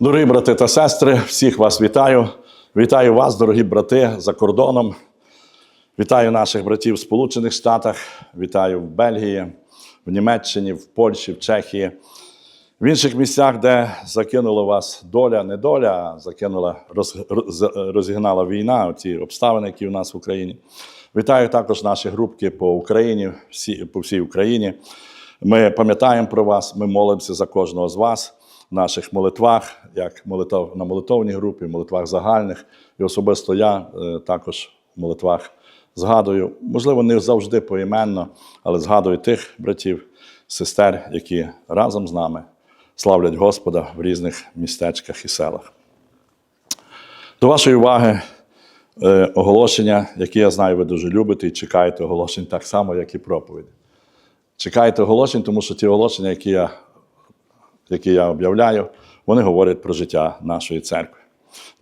Дорогі брати та сестри, всіх вас вітаю. Вітаю вас, дорогі брати, за кордоном. Вітаю наших братів в Сполучених Штатах, вітаю в Бельгії, в Німеччині, в Польщі, в Чехії, в інших місцях, де закинула вас доля, не доля, а закинула, роз, роз- розігнала війна, ті обставини, які у нас в Україні. Вітаю також наші групки по Україні, всі, по всій Україні. Ми пам'ятаємо про вас, ми молимося за кожного з вас в наших молитвах, як молитов, на молитовній групі, молитвах загальних. І особисто я е, також в молитвах згадую, можливо, не завжди поіменно, але згадую тих братів, сестер, які разом з нами славлять Господа в різних містечках і селах. До вашої уваги е, оголошення, які я знаю, ви дуже любите і чекаєте оголошень так само, як і проповіді. Чекайте оголошень, тому що ті оголошення, які я, які я об'являю, вони говорять про життя нашої церкви,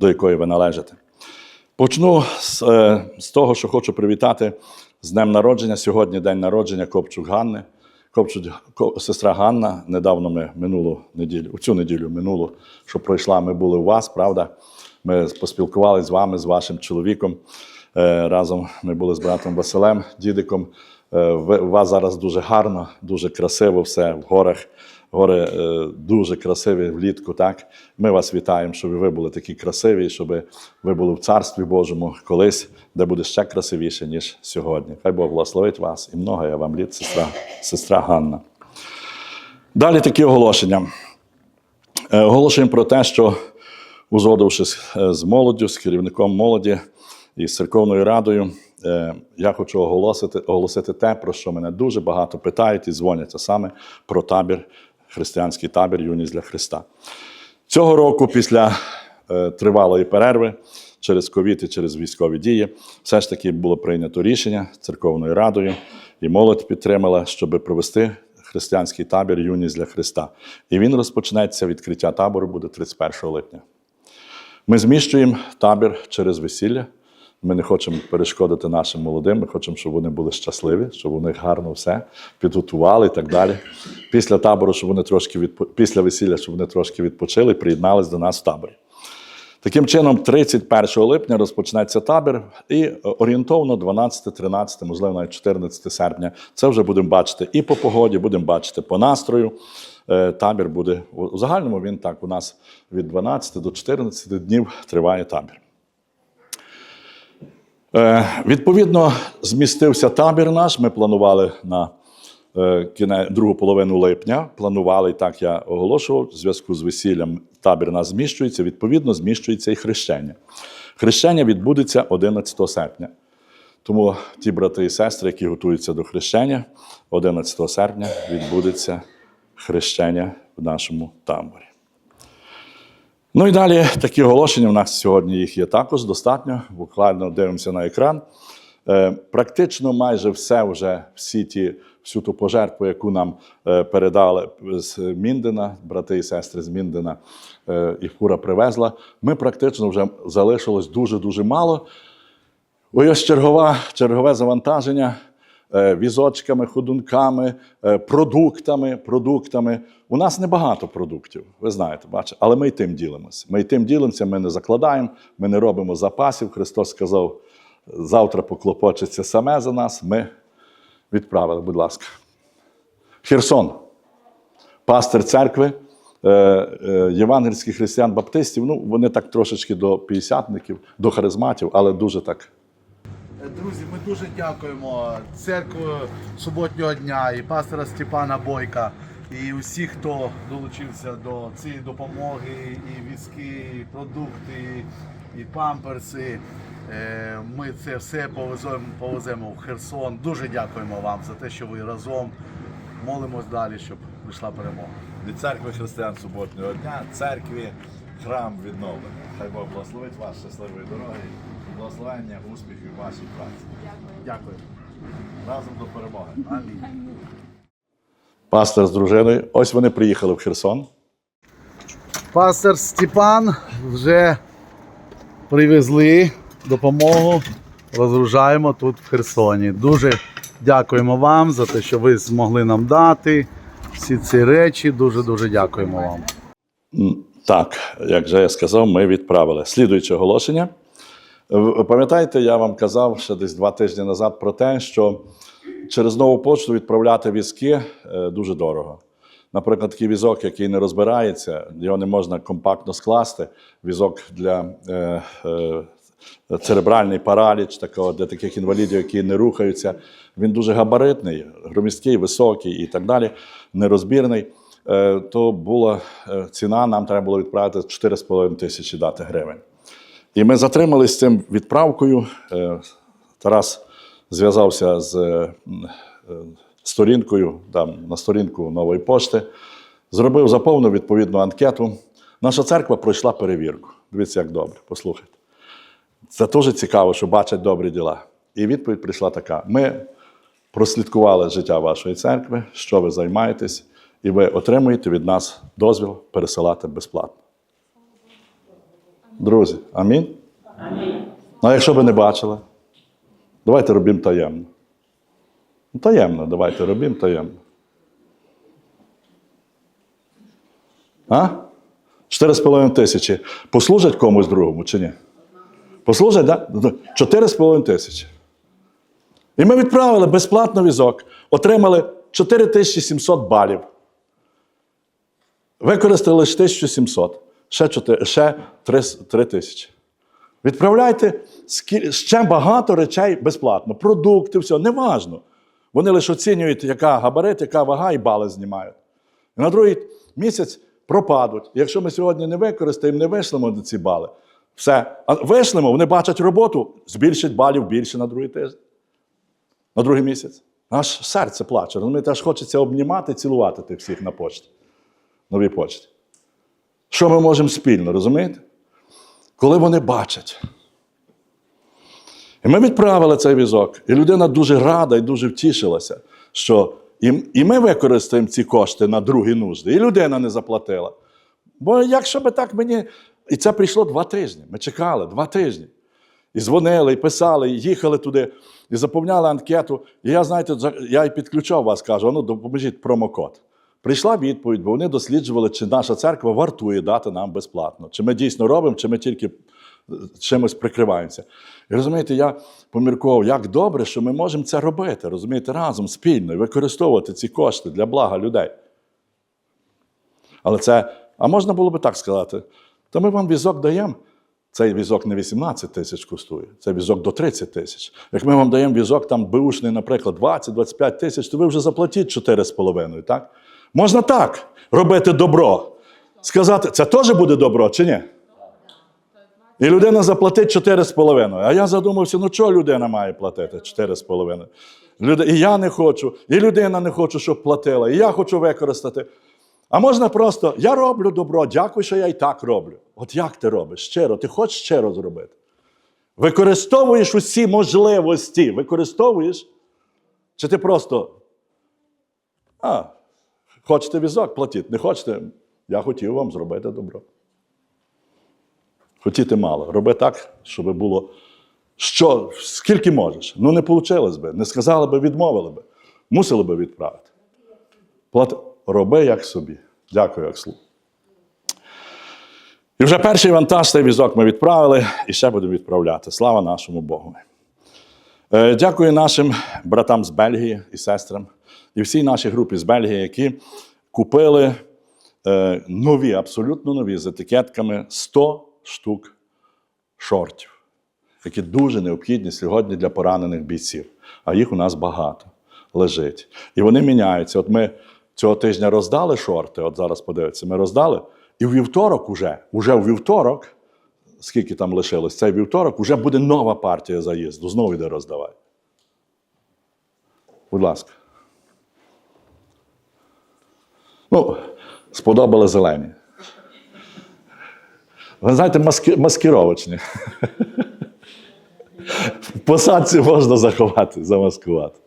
до якої ви належите. Почну з, е, з того, що хочу привітати з днем народження. Сьогодні день народження Копчук Ганни. Копчук, Ко- сестра Ганна, недавно ми минулу неділю, у цю неділю минулу, що пройшла, ми були у вас, правда? Ми поспілкувалися з вами, з вашим чоловіком. Е, Разом ми були з братом Василем, дідиком. Е, У вас зараз дуже гарно, дуже красиво все в горах. Гори е, дуже красиві влітку. Так ми вас вітаємо, щоб ви були такі красиві, щоб ви були в царстві Божому колись, де буде ще красивіше ніж сьогодні. Хай Бог благословить вас і много я вам літ, сестра, сестра Ганна. Далі такі оголошення. Е, Оголошуємо про те, що узгодившись е, з молоддю, з керівником молоді і з церковною радою, я хочу оголосити, оголосити те, про що мене дуже багато питають і дзвонять, а саме про табір, християнський табір Юність для Христа. Цього року, після е, тривалої перерви через ковід і через військові дії, все ж таки було прийнято рішення церковною радою, і молодь підтримала, щоб провести християнський табір Юність для Христа. І він розпочнеться, відкриття табору буде 31 липня. Ми зміщуємо табір через весілля. Ми не хочемо перешкодити нашим молодим. Ми хочемо, щоб вони були щасливі, щоб у них гарно все підготували і так далі. Після табору, щоб вони трошки відпо... після весілля, щоб вони трошки відпочили, приєднались до нас в таборі. Таким чином, 31 липня розпочнеться табір, і е, орієнтовно 12, 13, можливо, навіть 14 серпня. Це вже будемо бачити і по погоді, будемо бачити по настрою. Е, Табір буде у загальному. Він так у нас від 12 до 14 днів триває табір. Е, Відповідно, змістився табір наш. Ми планували на е, другу половину липня. Планували, так я оголошував, в зв'язку з весіллям табір нас зміщується, відповідно, зміщується і хрещення. Хрещення відбудеться 11 серпня. Тому ті брати і сестри, які готуються до хрещення, 11 серпня відбудеться хрещення в нашому таборі. Ну і далі такі оголошення. У нас сьогодні їх є також достатньо. Буквально дивимося на екран. Е, Практично майже все вже всі ті, всю ту пожертву, яку нам е, передали з Міндина, брати і сестри з Міндина, е, і фура привезла. Ми практично вже залишилось дуже-дуже мало. Ось чергова, чергове завантаження візочками, ходунками, е, продуктами, продуктами. У нас небагато продуктів, ви знаєте, бачите, але ми й тим ділимося. Ми й тим ділимося, ми не закладаємо, ми не робимо запасів. Христос сказав, завтра поклопочеться саме за нас. Ми відправили, будь ласка. Херсон, пастир церкви, е, е, євангельських християн-баптистів. Ну, вони так трошечки до п'ятдесятників, до харизматів, але дуже так Друзі, ми дуже дякуємо церкві суботнього дня і пастора Степана Бойка, і усіх, хто долучився до цієї допомоги, і візки, і продукти, і памперси. Е, Ми це все повеземо, повеземо в Херсон. Дуже дякуємо вам за те, що ви разом молимось далі, щоб прийшла перемога. від церкви християн суботнього дня, церкві, храм відновлений. Хай Бог благословить вас щасливої дороги, благословення, успіхів в вашій праці. Дякую. Разом до перемоги. Амінь. пастор з дружиною. Ось вони приїхали в Херсон. Пастор Степан вже привезли допомогу, розгружаємо тут в Херсоні. Дуже дякуємо вам за те, що ви змогли нам дати всі ці речі. Дуже дуже дякуємо вам. Так, як вже я сказав, ми відправили. Слідуюче оголошення. Пам'ятаєте, я вам казав ще десь два тижні назад про те, що через нову почту відправляти візки е, дуже дорого. Наприклад, такий візок, який не розбирається, його не можна компактно скласти. Візок для е, е, церебральний параліч, такого, для таких інвалідів, які не рухаються. Він дуже габаритний, громісткий, високий і так далі, нерозбірний. Е, то була е, ціна, нам треба було відправити 4,5 тисячі дати гривень. І ми затрималися з цим відправкою. Е, Тарас зв'язався з е, сторінкою, там, на сторінку нової пошти, зробив заповнив відповідну анкету. Наша церква пройшла перевірку. Дивіться, як добре, послухайте. Це дуже цікаво, що бачать добрі діла. І відповідь прийшла така: ми прослідкували життя вашої церкви, що ви займаєтесь, і ви отримуєте від нас дозвіл пересилати безплатно. Друзі, амінь? Амінь. Ну, а якщо ви не бачили, давайте робімо таємно. Ну, Таємно, давайте робімо таємно. А? 4,5 тисячі. Послужать комусь другому чи ні? Послужать, так? Да? 4,5 тисячі. І ми відправили безплатно візок, отримали 4700 балів. Використали 1700, ще, 4, ще 3, 3 тисячі. Відправляйте ще багато речей безплатно. Продукти, все, неважно. Вони лише оцінюють, яка габарит, яка вага, і бали знімають. І на другий місяць пропадуть. Якщо ми сьогодні не використаємо, не вийшлемо на ці бали, все. А вийшлемо, вони бачать роботу, збільшать балів більше на другий тиждень, на другий місяць. Аж серце плаче. Розумієте, аж хочеться обнімати, цілувати тих всіх на почті, новій почті. Що ми можемо спільно, розумієте? Коли вони бачать. І ми відправили цей візок, і людина дуже рада і дуже втішилася, що і, ми використаємо ці кошти на другі нужди, і людина не заплатила. Бо якщо би так мені. І це прийшло два тижні. Ми чекали два тижні. І дзвонили, і писали, і їхали туди, і заповняли анкету. І я, знаєте, я і підключав вас, кажу, ну допоможіть промокод. Прийшла відповідь, бо вони досліджували, чи наша церква вартує дати нам безплатно. Чи ми дійсно робимо, чи ми тільки е, чимось прикриваємося. І розумієте, я поміркував, як добре, що ми можемо це робити, розумієте, разом, спільно, і використовувати ці кошти для блага людей. Але це, а можна було би так сказати, то ми вам візок даємо. Цей візок не 18 тисяч коштує, це візок до 30 тисяч. Як ми вам даємо візок там беушний, наприклад, 20-25 тисяч, то ви вже заплатіть 4,5, так? Можна так робити добро. Сказати, це теж буде добро чи ні? І людина заплатить 4,5. А я задумався, ну чого людина має платити 4,5? Люд... І я не хочу, і людина не хоче, щоб платила, і я хочу використати. А можна просто, я роблю добро, дякую, що я і так роблю. От як ти робиш? Щиро, ти хочеш щиро зробити? Використовуєш усі можливості, використовуєш? Чи ти просто. А, хочете візок, платіть. Не хочете, я хотів вам зробити добро. Хотіти мало. Роби так, щоб було. Що, скільки можеш? Ну, не вийшло би, не сказали би, відмовили би. Мусили би відправити. Плат... Роби як собі. Дякую, Акслу. І вже перший вантаж, цей візок ми відправили і ще будемо відправляти. Слава нашому Богу. Е, Дякую нашим братам з Бельгії і сестрам, і всій нашій групі з Бельгії, які купили е, нові, абсолютно нові з етикетками 100 штук шортів, які дуже необхідні сьогодні для поранених бійців. А їх у нас багато лежить. І вони міняються. От ми цього тижня роздали шорти, от зараз подивіться, ми роздали. І в вівторок уже, уже в вівторок, скільки там лишилось, цей вівторок, уже буде нова партія заїзду. Знову йде роздавай. Будь ласка. Ну, сподобали зелені. Ви знаєте, маски, маскировочні. В посадці можна заховати, замаскувати.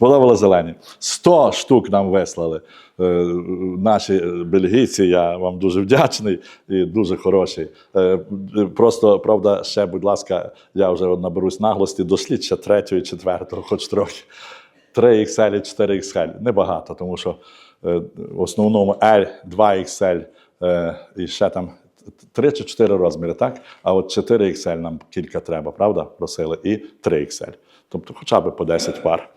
Сподобали зелені. 100 штук нам вислали е, наші бельгійці. Я вам дуже вдячний і дуже хороший. Е, просто, правда, ще, будь ласка, я вже наберусь наглості, дошліть ще третього четвертого, хоч трохи. 3 XL і 4 XL. Небагато, тому що е, в основному L, 2 XL і ще там три чи чотири розміри, так? А от 4 XL нам кілька треба, правда? Просили, і 3 XL. Тобто хоча б по 10 пар.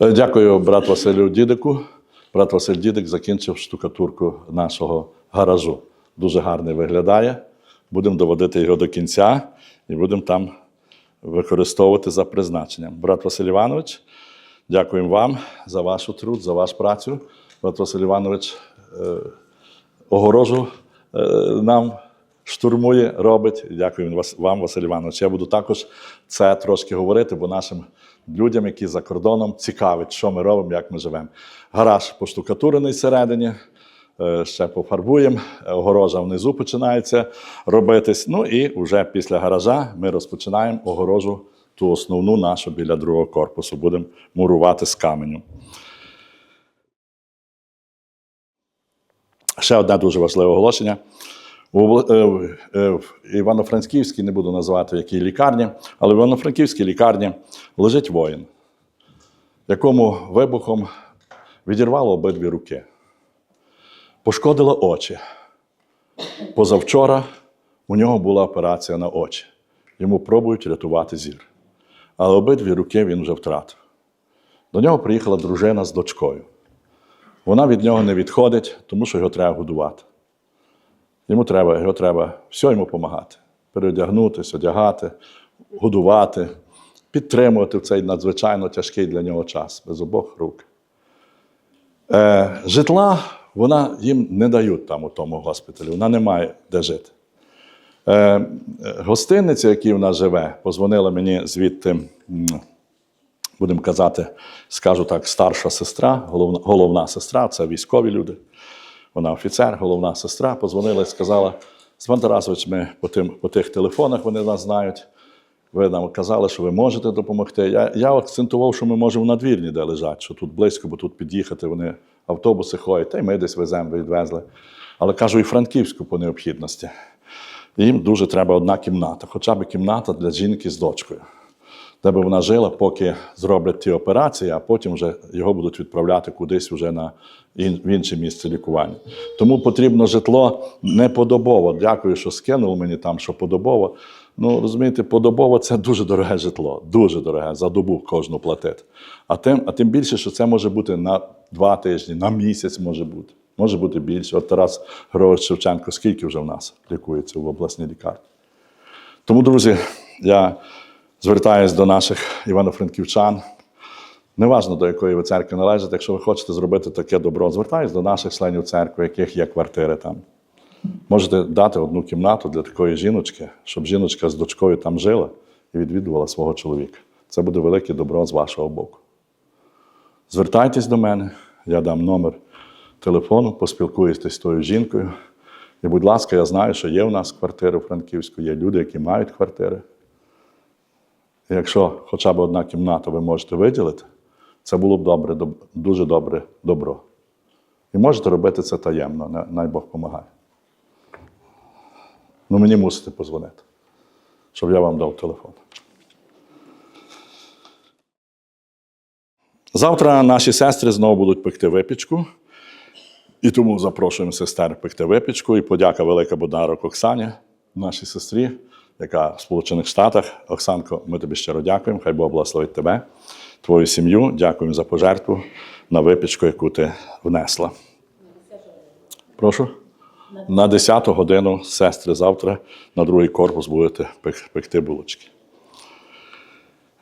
Дякую, брат Василю Дідику. Брат Василь Дідик закінчив штукатурку нашого гаражу. Дуже гарний виглядає. Будемо доводити його до кінця і будемо там використовувати за призначенням. Брат Василь Іванович, дякуємо вам за вашу труд, за вашу працю. Брат Василь Іванович е, огорожу е, нам штурмує, робить. Дякую вам, Василь Іванович. Я буду також це трошки говорити, бо нашим людям, які за кордоном, цікавить, що ми робимо, як ми живемо. Гараж поштукатурений всередині. е, Ще пофарбуємо, огорожа внизу починається робитись. Ну і вже після гаража ми розпочинаємо огорожу, ту основну нашу біля другого корпусу. Будемо мурувати з каменю. Ще одне дуже важливе оголошення. Е, е, в Івано-Франківській, не буду називати в якій лікарні, але в Івано-Франківській лікарні лежить воїн, якому вибухом відірвало обидві руки, пошкодило очі. Позавчора у нього була операція на очі. Йому пробують рятувати зір. Але обидві руки він вже втратив. До нього приїхала дружина з дочкою. Вона від нього не відходить, тому що його треба годувати. Йому треба, його треба все йому допомагати. Переодягнутися, одягати, годувати, підтримувати в цей надзвичайно тяжкий для нього час без обох рук. Е, житла вона їм не дають там у тому госпіталі, вона не має де жити. Е, е, в якій вона живе, позвонила мені звідти, будемо казати, скажу так, старша сестра, головна, головна сестра, це військові люди. Вона офіцер, головна сестра, позвонила і сказала: Сван Тарасович, ми по, тим, по тих телефонах вони нас знають. Ви нам казали, що ви можете допомогти. Я, я акцентував, що ми можемо на двірні, де лежать, що тут близько, бо тут під'їхати, вони автобуси ходять, та й ми десь веземо, відвезли. Але кажу, і Франківську по необхідності. Їм дуже треба одна кімната, хоча б кімната для жінки з дочкою, де б вона жила, поки зроблять ті операції, а потім вже його будуть відправляти кудись вже на ін- в інше місце лікування. Тому потрібно житло не подобово. Дякую, що скинули мені там, що подобово. Ну, розумієте, подобово це дуже дороге житло, дуже дороге, за добу кожну платити. А тим, а тим більше, що це може бути на два тижні, на місяць може бути. Може бути більше. От Тарас Григорович Шевченко, скільки вже в нас лікується в обласній лікарні. Тому, друзі, я звертаюся до наших івано-франківчан. Неважно, до якої ви церкви належите, якщо ви хочете зробити таке добро, звертаюся до наших членів церкви, яких є квартири там. Можете дати одну кімнату для такої жіночки, щоб жіночка з дочкою там жила і відвідувала свого чоловіка. Це буде велике добро з вашого боку. Звертайтесь до мене, я дам номер телефону, поспілкуєтесь з тою жінкою. І, будь ласка, я знаю, що є у нас квартири в Франківську, є люди, які мають квартири. Якщо хоча б одна кімната ви можете виділити, це було б добре, дуже добре добро. І можете робити це таємно, на- най Бог допомагає. Ну, мені мусите позвонити, щоб я вам дав телефон. Завтра наші сестри знову будуть пекти випічку. І тому запрошуємо сестер пекти випічку. І подяка велика подарок Оксані, нашій сестрі, яка в Сполучених Штатах. Оксанко, ми тобі щиро дякуємо. Хай Бог благословить тебе, твою сім'ю. Дякуємо за пожертву на випічку, яку ти внесла. Прошу. На 10 годину сестри завтра на другий корпус будете пекти булочки.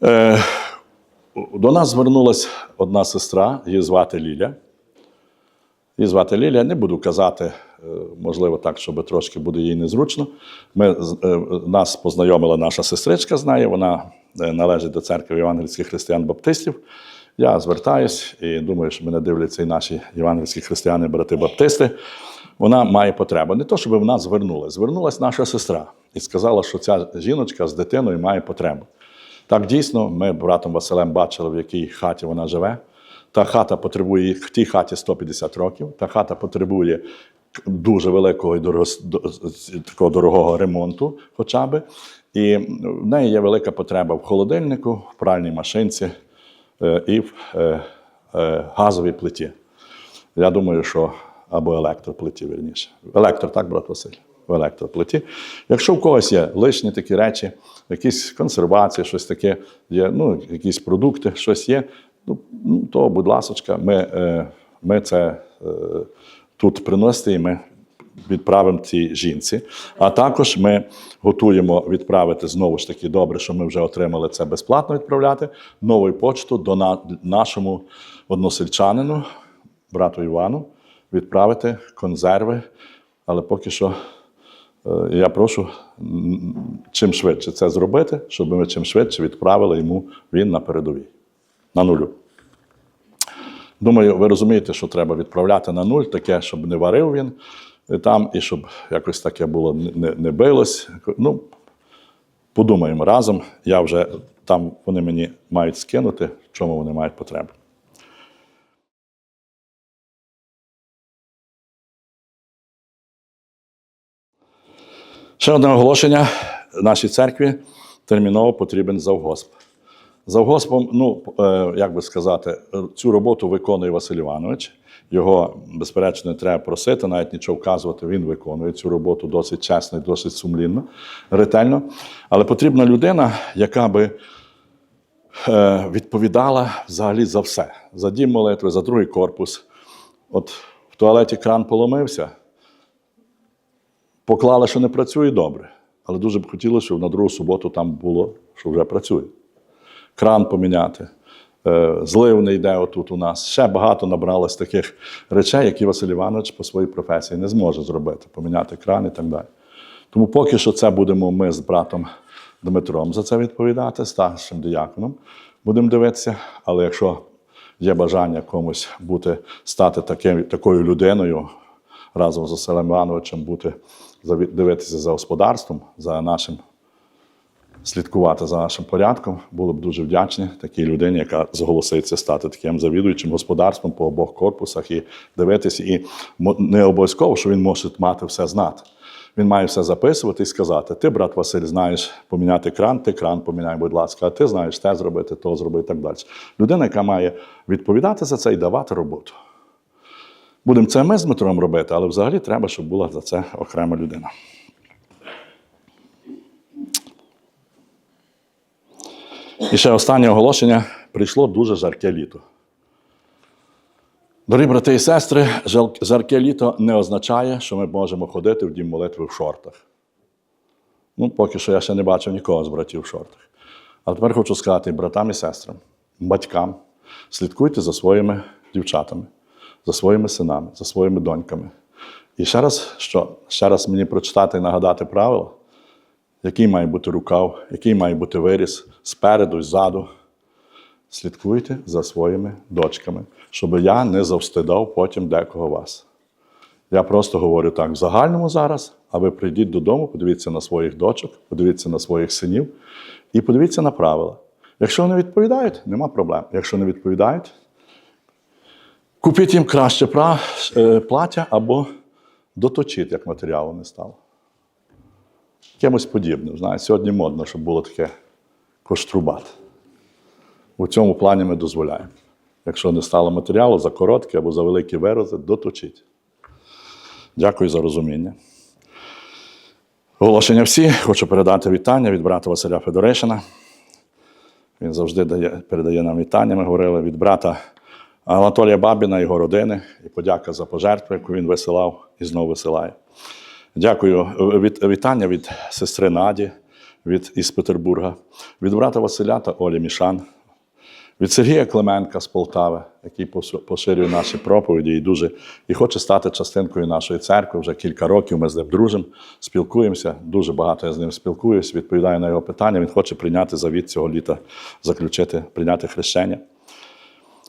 Е, до нас звернулася одна сестра, її звати Ліля. Її звати Лілія. Не буду казати, можливо, так, щоб трошки буде їй незручно. Ми, е, нас познайомила наша сестричка з нею, вона е, належить до церкви євангельських християн-баптистів. Я звертаюсь і думаю, що мене дивляться і наші євангельські християни, брати-баптисти. Вона має потребу. Не то, щоб вона звернулася. Звернулася наша сестра і сказала, що ця жіночка з дитиною має потребу. Так дійсно, ми братом Василем бачили, в якій хаті вона живе. Та хата потребує в тій хаті 150 років. Та хата потребує дуже великого і дорого- до- такого дорогого ремонту, хоча би. І в неї є велика потреба в холодильнику, в пральній машинці, е, і в е, е, газовій плиті. Я думаю, що або електроплиті, вірніше. Електро, так, брат Василь? В електроплиті. Якщо в когось є лишні такі речі, якісь консервації, щось таке, є, ну, якісь продукти, щось є, ну, ну, то, будь ласка, ми, ми це тут приносите і ми відправимо цій жінці. А також ми готуємо відправити знову ж таки добре, що ми вже отримали це безплатно відправляти нову почту до на, нашому односельчанину, брату Івану, відправити консерви. Але поки що е, я прошу чим швидше це зробити, щоб ми чим швидше відправили йому він на передовій, на нулю. Думаю, ви розумієте, що треба відправляти на нуль, таке, щоб не варив він е, там, і щоб якось таке було не, не, билось. Ну, подумаємо разом. Я вже там вони мені мають скинути, в чому вони мають потребу. Ще одне оголошення нашій церкві терміново потрібен завгосп. Завгоспом, ну е, як би сказати, цю роботу виконує Василь Іванович. Його, безперечно, не треба просити, навіть нічого вказувати. Він виконує цю роботу досить чесно і досить сумлінно, ретельно. Але потрібна людина, яка би е, відповідала взагалі за все: за дім молитви, за другий корпус. От в туалеті кран поломився, поклали, що не працює добре. Але дуже б хотілося, щоб на другу суботу там було, що вже працює. Кран поміняти, е, злив не йде отут у нас. Ще багато набралось таких речей, які Василь Іванович по своїй професії не зможе зробити, поміняти кран і так далі. Тому поки що це будемо ми з братом Дмитром за це відповідати, старшим діяконом. Будемо дивитися, але якщо є бажання комусь бути, стати таким, такою людиною, разом з Василем Івановичем бути, дивитися за господарством, за нашим, слідкувати за нашим порядком, були б дуже вдячні такій людині, яка зголоситься стати таким завідуючим господарством по обох корпусах і дивитися. І не обов'язково, що він може мати все знати. Він має все записувати і сказати: ти, брат Василь, знаєш поміняти кран, ти кран поміняй, будь ласка, а ти знаєш те зробити, то зробити і так далі. Людина, яка має відповідати за це і давати роботу. Будемо це ми з Дмитром робити, але взагалі треба, щоб була за це окрема людина. І ще останнє оголошення. Прийшло дуже жарке літо. Дорогі брати і сестри, жарке літо не означає, що ми можемо ходити в дім молитви в шортах. Ну, поки що я ще не бачив нікого з братів в шортах. Але тепер хочу сказати братам і сестрам, батькам, слідкуйте за своїми дівчатами, за своїми синами, за своїми доньками. І ще раз, що ще раз мені прочитати і нагадати правила, який має бути рукав, який має бути виріс спереду і ззаду. Слідкуйте за своїми дочками, щоб я не завстидав потім декого вас. Я просто говорю так в загальному зараз, а ви прийдіть додому, подивіться на своїх дочок, подивіться на своїх синів і подивіться на правила. Якщо вони відповідають, нема проблем. Якщо не відповідають, купіть їм краще е, плаття або доточіть, як матеріалу не стало. Кимось подібним. Знаєте, сьогодні модно, щоб було таке коштрубат. У цьому плані ми дозволяємо. Якщо не стало матеріалу за короткі або за великі вирази, доточіть. Дякую за розуміння. Оголошення всі. Хочу передати вітання від брата Василя Федоришина. Він завжди дає, передає нам вітання. Ми говорили від брата Анатолія Бабіна, його родини, і подяка за пожертву, яку він висилав і знову висилає. Дякую. Від, вітання від сестри Наді від, із Петербурга, від брата Василя та Олі Мішан, від Сергія Клименка з Полтави, який поширює наші проповіді і дуже і хоче стати частинкою нашої церкви. Вже кілька років ми з ним дружимо, спілкуємося. Дуже багато я з ним спілкуюсь, відповідаю на його питання. Він хоче прийняти завіт цього літа, заключити, прийняти хрещення.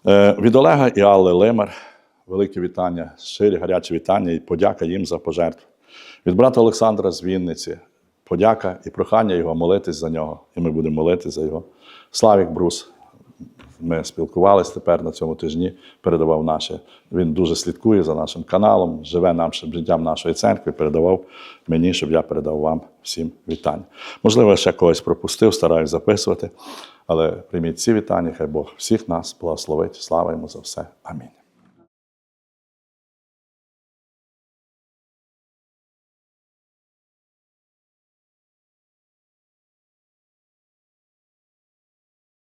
Е, Від Олега і Алли Лимар велике вітання, щирі гарячі вітання і подяка їм за пожертву. Від брата Олександра з Вінниці подяка і прохання його молитись за нього. І ми будемо молитись за його. Славік Брус. Ми спілкувалися тепер на цьому тижні, передавав наше. Він дуже слідкує за нашим каналом, живе нашим життям нашої церкви, передавав мені, щоб я передав вам всім вітання. Можливо, я ще когось пропустив, стараюсь записувати. Але прийміть ці вітання, хай Бог всіх нас благословить. Слава йому за все. Амінь.